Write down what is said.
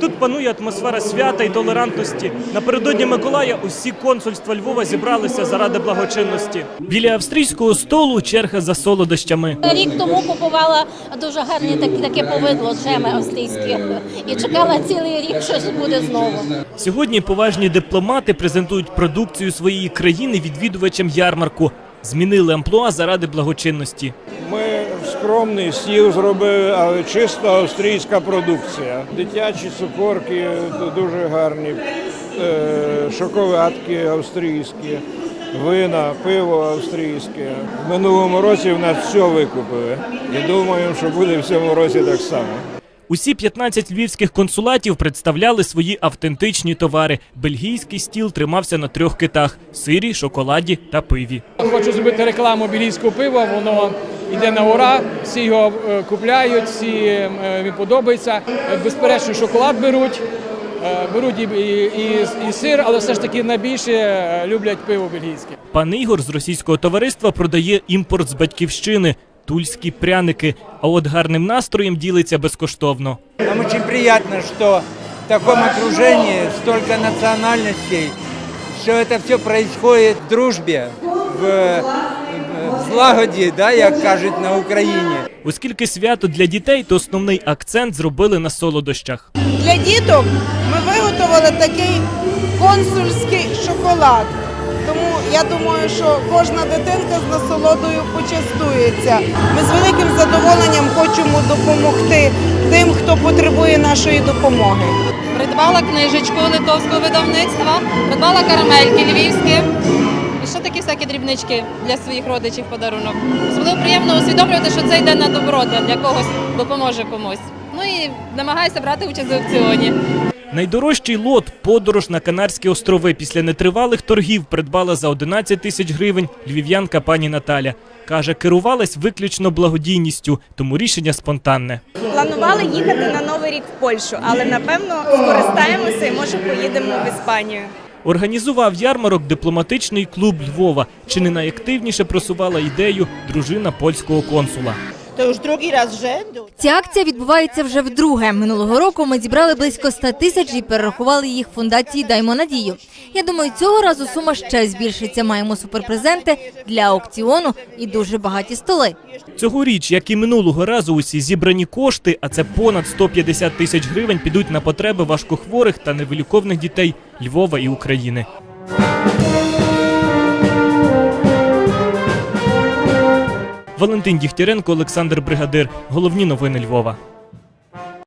Тут панує атмосфера свята і толерантності. Напередодні Миколая усі консульства Львова зібралися заради благочинності. Біля австрійського столу черга за солодощами. Рік тому купувала дуже гарні такі таке повидло джеми австрійські і чекала цілий рік, що ж буде знову. Сьогодні поважні дипломати презентують продукцію своєї країни відвідувачам ярмарку. Змінили амплуа заради благочинності. Ми скромний стіл зробили, але чисто австрійська продукція. Дитячі цукорки дуже гарні, е, шоколадки австрійські, вина, пиво австрійське. В минулому році в нас все викупили. І думаємо, що буде в цьому році так само. Усі 15 львівських консулатів представляли свої автентичні товари. Бельгійський стіл тримався на трьох китах: сирі, шоколаді та пиві. Хочу зробити рекламу білійського пива, воно йде на ура, всі його е, купляють, всі е, їм подобається. Е, Безперечно, шоколад беруть, е, беруть і, і, і, і сир, але все ж таки найбільше е, люблять пиво бельгійське. Пан Ігор з російського товариства продає імпорт з батьківщини. Тульські пряники, а от гарним настроєм ділиться безкоштовно. Нам очень приятно, что в таком окружении столько национальностей, что это все происходит в дружбе, в, в злагоді, да, як кажуть на Україні. Оскільки свято для дітей, то основний акцент зробили на солодощах. Для діток ми виготовили такий консульський шоколад. Тому я думаю, що кожна дитинка з насолодою почастується. Ми з великим задоволенням хочемо допомогти тим, хто потребує нашої допомоги. Придбала книжечку литовського видавництва, придбала карамельки львівські. Ще такі всякі дрібнички для своїх родичів подарунок. Особливо приємно усвідомлювати, що це йде на добро для- для когось, допоможе комусь. Ну і намагаюся брати участь в аукціоні. Найдорожчий лот подорож на Канарські острови після нетривалих торгів придбала за 11 тисяч гривень львів'янка пані Наталя. Каже, керувалась виключно благодійністю, тому рішення спонтанне. Планували їхати на новий рік в Польщу, але напевно скористаємося і може поїдемо в Іспанію. Організував ярмарок дипломатичний клуб Львова. Чи не найактивніше просувала ідею дружина польського консула. То już drugi raz z. Ця акція відбувається вже вдруге. Минулого року ми зібрали близько 100 тисяч і перерахували їх фундації Даймо Надію. Я думаю, цього разу сума ще збільшиться. Маємо суперпрезенти для аукціону і дуже багаті столи. Цьогоріч, як і минулого разу, усі зібрані кошти, а це понад 150 тисяч гривень, підуть на потреби важкохворих та невиліковних дітей Львова і України. Валентин Дігтяренко, Олександр Бригадир. Головні новини Львова.